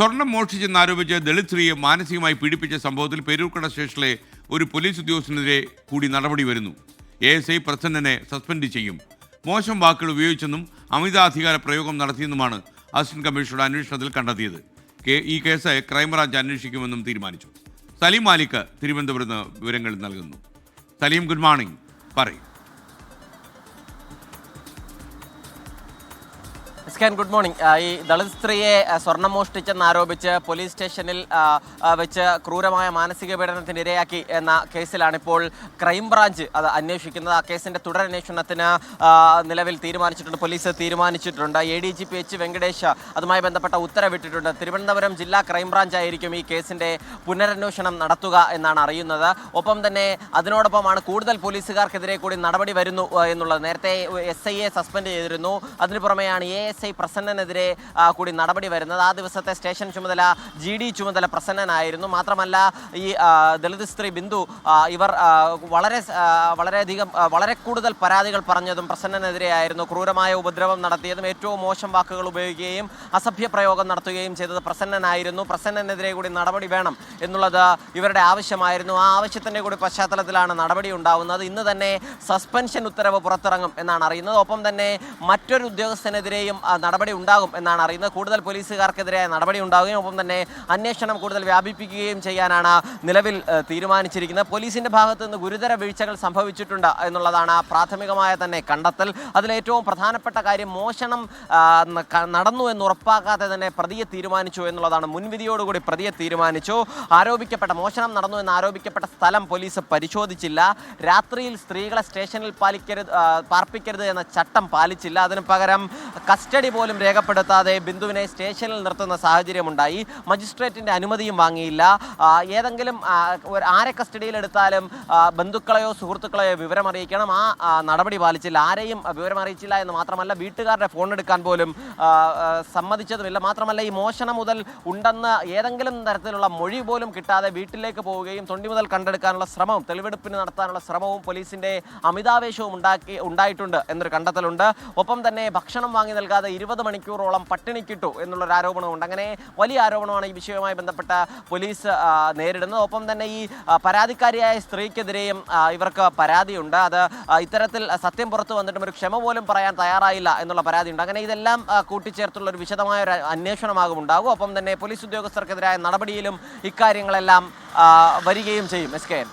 സ്വർണം മോഷ്ടിച്ചെന്നാരോപിച്ച് ദളിത് സ്ത്രീയെ മാനസികമായി പീഡിപ്പിച്ച സംഭവത്തിൽ പേരൂർക്കട സ്റ്റേഷനിലെ ഒരു പോലീസ് ഉദ്യോഗസ്ഥനെതിരെ കൂടി നടപടി വരുന്നു. എ എസ് ഐ പ്രസന്നനെ സസ്പെൻഡ് ചെയ്യും. മോശം വാക്കുകൾ ഉപയോഗിച്ചെന്നും അമിതാധികാര പ്രയോഗം നടത്തിയെന്നുമാണ് അസിസ്റ്റന്റ് കമ്മീഷണറുടെ അന്വേഷണത്തിൽ കണ്ടെത്തിയത്. ഈ കേസ് ക്രൈംബ്രാഞ്ച് അന്വേഷിക്കുമെന്നും തീരുമാനിച്ചു. സലീം മാലിക് തിരുവനന്തപുരത്ത് വിവരങ്ങൾ നൽകുന്നു. Saleem good morning. പറയും. Scan good morning. ഈ ദളിത് സ്ത്രീയെ സ്വർണം മോഷ്ടിച്ചെന്നാരോപിച്ച് പോലീസ് സ്റ്റേഷനിൽ വെച്ച് ക്രൂരമായ മാനസിക പീഡനത്തിന് ഇരയാക്കി എന്ന കേസിലാണിപ്പോൾ ക്രൈംബ്രാഞ്ച് അത് അന്വേഷിക്കുന്നത്. ആ കേസിന്റെ തുടരന്വേഷണത്തിന് നിലവിൽ തീരുമാനിച്ചിട്ടുണ്ട് പോലീസ് തീരുമാനിച്ചിട്ടുണ്ട്. A D G P H Venkatesh അതുമായി ബന്ധപ്പെട്ട ഉത്തരവിട്ടിട്ടുണ്ട്. തിരുവനന്തപുരം ജില്ലാ ക്രൈംബ്രാഞ്ച് ആയിരിക്കും ഈ കേസിന്റെ പുനരന്വേഷണം നടത്തുക എന്നാണ് അറിയുന്നത്. ഒപ്പം തന്നെ അതിനോടൊപ്പമാണ് കൂടുതൽ പോലീസുകാർക്കെതിരെ കൂടി നടപടി വരുന്നു എന്നുള്ളത്. നേരത്തെ എസ് സസ്പെൻഡ് ചെയ്തിരുന്നു. അതിനു പുറമെയാണ് എ എസ് ഐ പ്രസന്നനെതിരെ കൂടി നടപടി വരുന്നത്. ആ ദിവസത്തെ സ്റ്റേഷൻ ചുമതല ജി ഡി ചുമതല പ്രസന്നനായിരുന്നു. മാത്രമല്ല ഈ ദളിത് സ്ത്രീ ബിന്ദു ഇവർ വളരെ വളരെയധികം വളരെ കൂടുതൽ പരാതികൾ പറഞ്ഞതും പ്രസന്നനെതിരെയായിരുന്നു. ക്രൂരമായ ഉപദ്രവം നടത്തിയതും ഏറ്റവും മോശം വാക്കുകൾ ഉപയോഗിക്കുകയും അസഭ്യ പ്രയോഗം നടത്തുകയും ചെയ്തത് പ്രസന്നനായിരുന്നു. പ്രസന്നനെതിരെ കൂടി നടപടി വേണം എന്നുള്ളത് ഇവരുടെ ആവശ്യമായിരുന്നു. ആ ആവശ്യത്തിന്റെ കൂടി പശ്ചാത്തലത്തിലാണ് നടപടി ഉണ്ടാവുന്നത്. ഇന്ന് തന്നെ സസ്പെൻഷൻ ഉത്തരവ് പുറത്തിറങ്ങും എന്നാണ് അറിയുന്നത്. ഒപ്പം തന്നെ മറ്റൊരു ഉദ്യോഗസ്ഥനെതിരെയും നടപടി ഉണ്ടാകും എന്നാണ് അറിയുന്നത്. കൂടുതൽ പോലീസുകാർക്കെതിരെ നടപടി ഉണ്ടാവുകയും ഒപ്പം തന്നെ അന്വേഷണം കൂടുതൽ വ്യാപിപ്പിക്കുകയും ചെയ്യാനാണ് നിലവിൽ തീരുമാനിച്ചിരിക്കുന്നത്. പോലീസിന്റെ ഭാഗത്ത് നിന്ന് ഗുരുതര വീഴ്ചകൾ സംഭവിച്ചിട്ടുണ്ട് എന്നുള്ളതാണ് പ്രാഥമികമായ തന്നെ കണ്ടെത്തൽ. അതിലേറ്റവും പ്രധാനപ്പെട്ട കാര്യം മോഷണം നടന്നു എന്ന് ഉറപ്പാക്കാതെ തന്നെ പ്രതിയെ തീരുമാനിച്ചു എന്നുള്ളതാണ്. മുൻവിധിയോടുകൂടി പ്രതിയെ തീരുമാനിച്ചു. ആരോപിക്കപ്പെട്ട മോഷണം നടന്നു എന്ന് ആരോപിക്കപ്പെട്ട സ്ഥലം പോലീസ് പരിശോധിച്ചില്ല. രാത്രിയിൽ സ്ത്രീകളെ സ്റ്റേഷനിൽ പാലിക്കരുത് പാർപ്പിക്കരുത് എന്ന ചട്ടം പാലിച്ചില്ല. അതിന് പകരം കസ്റ്റഡി പോലും രേഖപ്പെടുത്താതെ ബിന്ദുവിനെ സ്റ്റേഷനിൽ നിർത്തുന്ന സാഹചര്യമുണ്ടായി. മജിസ്ട്രേറ്റിന്റെ അനുമതിയും വാങ്ങിയില്ല. ഏതെങ്കിലും ആരെ കസ്റ്റഡിയിലെടുത്താലും ബന്ധുക്കളെയോ സുഹൃത്തുക്കളെയോ വിവരം അറിയിക്കണം. ആ നടപടി പാലിച്ചില്ല. ആരെയും വിവരം അറിയിച്ചില്ല എന്ന് മാത്രമല്ല വീട്ടുകാരുടെ ഫോൺ എടുക്കാൻ പോലും സമ്മതിച്ചതുമില്ല. മാത്രമല്ല ഈ മോഷണം മുതൽ ഉണ്ടെന്ന് ഏതെങ്കിലും തരത്തിലുള്ള മൊഴി പോലും കിട്ടാതെ വീട്ടിലേക്ക് പോവുകയും തൊണ്ടി മുതൽ കണ്ടെടുക്കാനുള്ള ശ്രമവും തെളിവെടുപ്പിന് നടത്താനുള്ള ശ്രമവും പോലീസിന്റെ അമിതാവേശവും ഉണ്ടാക്കി ഉണ്ടായിട്ടുണ്ട് എന്നൊരു കണ്ടെത്തലുണ്ട്. ഒപ്പം തന്നെ ഭക്ഷണം വാങ്ങി നൽകാതെ ഇരുപത് മണിക്കൂറോളം പട്ടിണിക്കിട്ടു എന്നുള്ളൊരു ആരോപണമുണ്ട്. അങ്ങനെ വലിയ ആരോപണമാണ് ഈ വിഷയവുമായി ബന്ധപ്പെട്ട പോലീസ് നേരിടുന്നത്. ഒപ്പം തന്നെ ഈ പരാതിക്കാരിയായ സ്ത്രീക്കെതിരെയും ഇവർക്ക് പരാതിയുണ്ട്. അത് ഇത്തരത്തിൽ സത്യം പുറത്തു വന്നിട്ടും ഒരു ക്ഷമ പോലും പറയാൻ തയ്യാറായില്ല എന്നുള്ള പരാതിയുണ്ട്. അങ്ങനെ ഇതെല്ലാം കൂട്ടിച്ചേർത്തുള്ള ഒരു വിശദമായ ഒരു അന്വേഷണമാകും ഉണ്ടാകും ഒപ്പം തന്നെ പോലീസ് ഉദ്യോഗസ്ഥർക്കെതിരായ നടപടിയിലും ഇക്കാര്യങ്ങളെല്ലാം വരികയും ചെയ്യും. S K N.